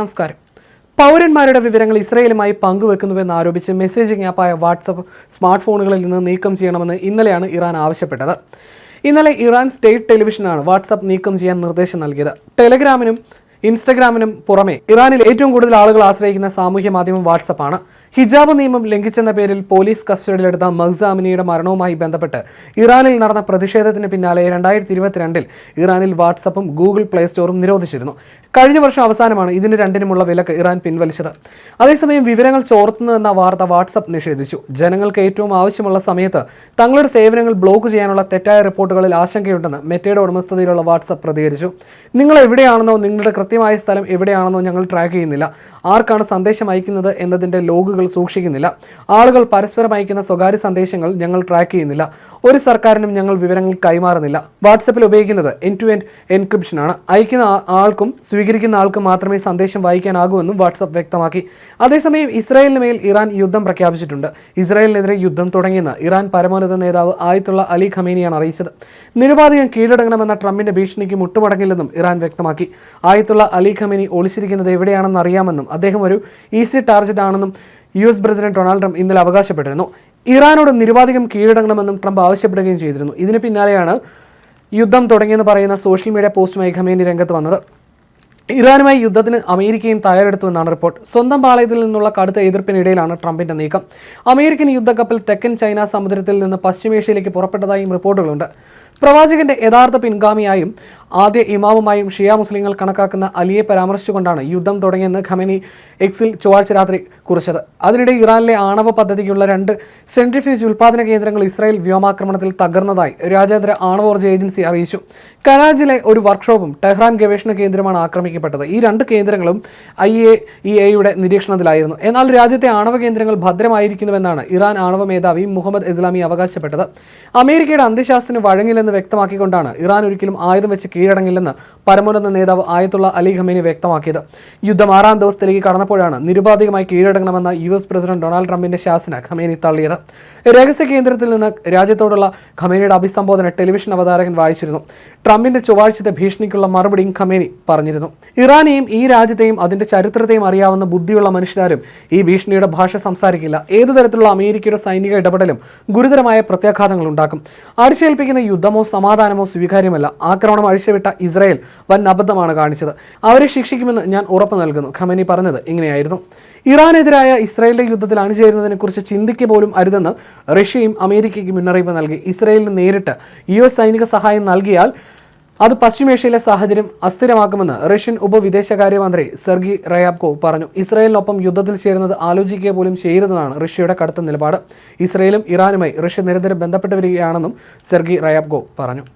നമസ്കാരം. പൗരന്മാരുടെ വിവരങ്ങൾ ഇസ്രയേലുമായി പങ്കുവെക്കുന്നുവെന്ന് ആരോപിച്ച് മെസ്സേജിംഗ് ആപ്പായ വാട്സപ്പ് സ്മാർട്ട് ഫോണുകളിൽ നിന്ന് നീക്കം ചെയ്യണമെന്ന് ഇന്നലെയാണ് ഇറാൻ ആവശ്യപ്പെട്ടത്. ഇന്നലെ ഇറാൻ സ്റ്റേറ്റ് ടെലിവിഷനാണ് വാട്സപ്പ് നീക്കം ചെയ്യാൻ നിർദ്ദേശം നൽകിയത്. ടെലഗ്രാമിനും ഇൻസ്റ്റഗ്രാമിനും പുറമെ ഇറാനിൽ ഏറ്റവും കൂടുതൽ ആളുകൾ ആശ്രയിക്കുന്ന സാമൂഹ്യ മാധ്യമം വാട്സപ്പാണ്. ഹിജാബ് നിയമം ലംഘിച്ചെന്ന പേരിൽ പോലീസ് കസ്റ്റഡിയിലെടുത്ത മഹ്സാമിനിയുടെ മരണവുമായി ബന്ധപ്പെട്ട് ഇറാനിൽ നടന്ന പ്രതിഷേധത്തിന് പിന്നാലെ രണ്ടായിരത്തി ഇരുപത്തിരണ്ടിൽ ഇറാനിൽ വാട്സപ്പും ഗൂഗിൾ പ്ലേ സ്റ്റോറും നിരോധിച്ചിരുന്നു. കഴിഞ്ഞ വർഷം അവസാനമാണ് ഇതിന് രണ്ടിനുമുള്ള വിലക്ക് ഇറാൻ പിൻവലിച്ചത്. അതേസമയം വിവരങ്ങൾ ചോർത്തുന്നുവെന്ന വാർത്ത വാട്സപ്പ് നിഷേധിച്ചു. ജനങ്ങൾക്ക് ഏറ്റവും ആവശ്യമുള്ള സമയത്ത് തങ്ങളുടെ സേവനങ്ങൾ ബ്ലോക്ക് ചെയ്യാനുള്ള തെറ്റായ റിപ്പോർട്ടുകളിൽ ആശങ്കയുണ്ടെന്ന് മെറ്റയുടെ ഉടമസ്ഥതയിലുള്ള വാട്സപ്പ് പ്രതികരിച്ചു. നിങ്ങൾ എവിടെയാണെന്നോ നിങ്ങളുടെ കൃത്യമായ സ്ഥലം എവിടെയാണെന്നോ ഞങ്ങൾ ട്രാക്ക് ചെയ്യുന്നില്ല. ആർക്കാണ് സന്ദേശം അയക്കുന്നത് എന്നതിന്റെ ലോഗുകൾ സൂക്ഷിക്കുന്നില്ല. ആളുകൾ പരസ്പരം അയക്കുന്ന സ്വകാര്യ സന്ദേശങ്ങൾ ഞങ്ങൾ ട്രാക്ക് ചെയ്യുന്നില്ല. ഒരു സർക്കാരിനും ഞങ്ങൾ വിവരങ്ങൾ കൈമാറുന്നില്ല. വാട്സപ്പിൽ ഉപയോഗിക്കുന്നത് എൻ ടു എൻഡ് എൻക്രിപ്ഷനാണ് അയക്കുന്ന ആൾക്കും സ്വീകരിക്കുന്ന ആൾക്കും മാത്രമേ സന്ദേശം വായിക്കാനാകൂവെന്നും വാട്സപ്പ് വ്യക്തമാക്കി. അതേസമയം ഇസ്രായേലിന് മേൽ ഇറാൻ യുദ്ധം പ്രഖ്യാപിച്ചിട്ടുണ്ട്. ഇസ്രായേലിനെതിരെ യുദ്ധം തുടങ്ങിയെന്ന് ഇറാൻ പരമോന്നത നേതാവ് ആയത്തുള്ള അലി ഖമേനിയാണ് അറിയിച്ചത്. നിരുപാധികം കീഴടങ്ങണമെന്ന ട്രംപിന്റെ ഭീഷണിക്ക് മുട്ടുമടങ്ങില്ലെന്നും ഇറാൻ വ്യക്തമാക്കി. ആയത്തുള്ള അലി ഖമിനി ഒളിച്ചിരിക്കുന്നത് എവിടെയാണെന്ന് അറിയാമെന്നും അദ്ദേഹം ഒരു ഈസി ടാർജറ്റ് ആണെന്നും U S president Donald Trump ഇന്നലെ അവകാശപ്പെട്ടിരുന്നു. ഇറാനോട് നിരുപാധികം കീഴടങ്ങണമെന്നും ട്രംപ് ആവശ്യപ്പെടുകയും ചെയ്തിരുന്നു. ഇതിന് പിന്നാലെയാണ് യുദ്ധം തുടങ്ങിയെന്ന് പറയുന്ന സോഷ്യൽ മീഡിയ പോസ്റ്റുമായി ഖമേനി രംഗത്ത് വന്നത്. ഇറാനുമായി യുദ്ധത്തിന് അമേരിക്കയും തയ്യാറെടുത്തുവെന്നാണ് റിപ്പോർട്ട്. സ്വന്തം പാളയത്തിൽ നിന്നുള്ള കടുത്ത എതിർപ്പിനിടയിലാണ് ട്രംപിന്റെ നീക്കം. അമേരിക്കൻ യുദ്ധക്കപ്പൽ തെക്കൻ ചൈന സമുദ്രത്തിൽ നിന്ന് പശ്ചിമേഷ്യയിലേക്ക് പുറപ്പെട്ടതായും റിപ്പോർട്ടുകളുണ്ട്. പ്രവാചകന്റെ യഥാർത്ഥ പിൻഗാമിയായും ആദ്യ ഇമാമുമായും ഷിയ മുസ്ലിങ്ങൾ കണക്കാക്കുന്ന അലിയെ പരാമർശിച്ചുകൊണ്ടാണ് യുദ്ധം തുടങ്ങിയെന്ന് ഖമനി എക്സിൽ ചൊവ്വാഴ്ച രാത്രി കുറിച്ചത്. അതിനിടെ ഇറാനിലെ ആണവ പദ്ധതിക്കുള്ള രണ്ട് സെൻട്രിഫ്യൂജ് ഉൽപ്പാദന കേന്ദ്രങ്ങൾ ഇസ്രായേൽ വ്യോമാക്രമണത്തിൽ തകർന്നതായി രാജ്യാന്തര ആണവോർജ ഏജൻസി അറിയിച്ചു. കരാജിലെ ഒരു വർക്ക്ഷോപ്പും ടെഹ്റാൻ ഗവേഷണ കേന്ദ്രമാണ് ആക്രമിക്കപ്പെട്ടത്. ഈ രണ്ട് കേന്ദ്രങ്ങളും ഐ എ ഇ എയുടെ നിരീക്ഷണത്തിലായിരുന്നു. എന്നാൽ രാജ്യത്തെ ആണവ കേന്ദ്രങ്ങൾ ഭദ്രമായിരിക്കുന്നുവെന്നാണ് ഇറാൻ ആണവ മേധാവി മുഹമ്മദ് ഇസ്ലാമി അവകാശപ്പെട്ടത്. അമേരിക്കയുടെ അന്ത്യശാസ്ത്രത്തിന് വഴങ്ങില്ലെന്ന് വ്യക്തമാക്കിക്കൊണ്ടാണ് ഇറാൻ ഒരിക്കലും ആയുധം വെച്ച് കീഴടങ്ങില്ലെന്ന് പരമോന്നത നേതാവ് ആയത്തുള്ള അലി ഖമേനി വ്യക്തമാക്കിയത്. യുദ്ധം ആറാം ദിവസത്തിലേക്ക് കടന്നപ്പോഴാണ് നിരുപാധികമായി കീഴടങ്ങണമെന്ന യു എസ് പ്രസിഡന്റ് ഡൊണാൾഡ് ട്രംപിന്റെ ശാസന ഖമേനി തള്ളിയത്. രഹസ്യ കേന്ദ്രത്തിൽ നിന്ന് രാജ്യത്തോടുള്ള ഖമേനിയുടെ അഭിസംബോധന ടെലിവിഷൻ അവതാരകൻ വായിച്ചിരുന്നു. ട്രംപിന്റെ ചൊവ്വാഴ്ചത്തെ ഭീഷണിക്കുള്ള മറുപടിയും ഖമേനി പറഞ്ഞിരുന്നു. ഇറാനെയും ഈ രാജ്യത്തെയും അതിന്റെ ചരിത്രത്തെയും അറിയാവുന്ന ബുദ്ധിയുള്ള മനുഷ്യരാരും ഈ ഭീഷണിയുടെ ഭാഷ സംസാരിക്കില്ല. ഏതു തരത്തിലുള്ള അമേരിക്കയുടെ സൈനിക ഇടപെടലും ഗുരുതരമായ പ്രത്യാഘാതങ്ങൾ ഉണ്ടാക്കും. അടിച്ചേൽപ്പിക്കുന്ന യുദ്ധമോ സമാധാനമോ സ്വീകാര്യമല്ല. ആക്രമണം അഴിച്ചുവിട്ട ഇസ്രായേൽ വൻ അബദ്ധമാണ് കാണിച്ചത്. അവരെ ശിക്ഷിക്കുമെന്ന് ഞാൻ ഉറപ്പ് നൽകുന്നു. ഖമനി പറഞ്ഞത് ഇങ്ങനെയായിരുന്നു. ഇറാനെതിരായ ഇസ്രായേലിന്റെ യുദ്ധത്തിൽ അണിചേരുന്നതിനെക്കുറിച്ച് ചിന്തിക്കുക പോലും അരുതെന്ന് റഷ്യയും അമേരിക്കയ്ക്ക് മുന്നറിയിപ്പ് നൽകി. ഇസ്രായേലിന് നേരിട്ട് യു എസ് സൈനിക സഹായം നൽകിയാൽ അത് പശ്ചിമേഷ്യയിലെ സാഹചര്യം അസ്ഥിരമാക്കുമെന്ന് റഷ്യൻ ഉപവിദേശകാര്യമന്ത്രി സെർഗി റയാബ്കോ പറഞ്ഞു. ഇസ്രായേലിനൊപ്പം യുദ്ധത്തിൽ ചേരുന്നത് ആലോചിക്കുക പോലും ചെയ്യരുതെന്നാണ് റഷ്യയുടെ കടുത്ത നിലപാട്. ഇസ്രായേലും ഇറാനുമായി റഷ്യ നിരന്തരം ബന്ധപ്പെട്ട് വരികയാണെന്നും സെർഗി റയാബ്കോ പറഞ്ഞു.